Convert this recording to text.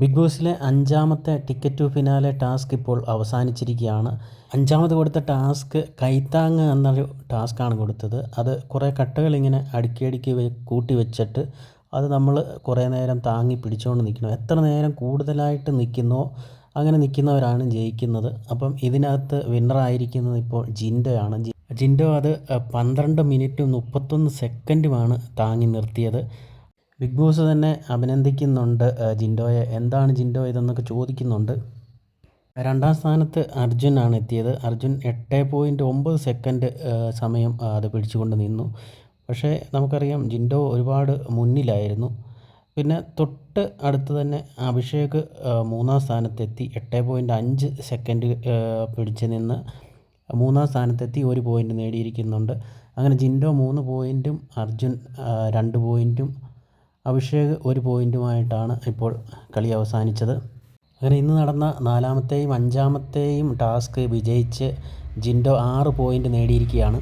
Big ബോസിലെ അഞ്ചാമത്തെ ticket to finale task ഇപ്പോൾ അവസാനിച്ചിരിക്കുകയാണ്. അഞ്ചാമത് കൊടുത്ത ടാസ്ക് കൈത്താങ് എന്നൊരു ടാസ്ക്കാണ് കൊടുത്തത്. അത് കുറേ കട്ടകൾ ഇങ്ങനെ അടുക്കി അടുക്കി കൂട്ടി വെച്ചിട്ട് അത് നമ്മൾ കുറേ നേരം താങ്ങി പിടിച്ചുകൊണ്ട് നിൽക്കണം എത്ര നേരം കൂടുതലായിട്ട് നിൽക്കുന്നോ അങ്ങനെ നിൽക്കുന്നവരാണ് ജയിക്കുന്നത്. അപ്പം ഇതിനകത്ത് വിന്നറായിരിക്കുന്നത് ഇപ്പോൾ ജിൻഡോയാണ്. ജിൻഡോ അത് പന്ത്രണ്ട് മിനിറ്റും മുപ്പത്തൊന്ന് സെക്കൻഡുമാണ് താങ്ങി നിർത്തിയത്. ബിഗ് ബോസ് തന്നെ അഭിനന്ദിക്കുന്നുണ്ട് ജിൻഡോയെ. എന്താണ് ജിൻഡോ ഇതെന്നൊക്കെ ചോദിക്കുന്നുണ്ട്. രണ്ടാം സ്ഥാനത്ത് അർജുനാണ് എത്തിയത്. അർജുൻ എട്ട് പോയിന്റ് ഒമ്പത് സെക്കൻഡ് സമയം അത് പിടിച്ചുകൊണ്ട് നിന്നു. പക്ഷേ നമുക്കറിയാം ജിൻഡോ ഒരുപാട് മുന്നിലായിരുന്നു. പിന്നെ തൊട്ട് അടുത്ത് തന്നെ അഭിഷേക് മൂന്നാം സ്ഥാനത്തെത്തി എട്ട് പോയിന്റ് അഞ്ച് സെക്കൻഡ് പിടിച്ച് നിന്ന് മൂന്നാം സ്ഥാനത്തെത്തി ഒരു പോയിന്റ് നേടിയിരിക്കുന്നുണ്ട്. അങ്ങനെ ജിൻഡോ മൂന്ന് പോയിന്റും അർജുൻ രണ്ട് പോയിന്റും അഭിഷേക് ഒരു പോയിന്റുമായിട്ടാണ് ഇപ്പോൾ കളി അവസാനിച്ചത്. അങ്ങനെ ഇന്ന് നടന്ന നാലാമത്തെയും അഞ്ചാമത്തെയും ടാസ്ക് വിജയിച്ച് ജിൻഡോ ആറ് പോയിന്റ് നേടിയിരിക്കുകയാണ്.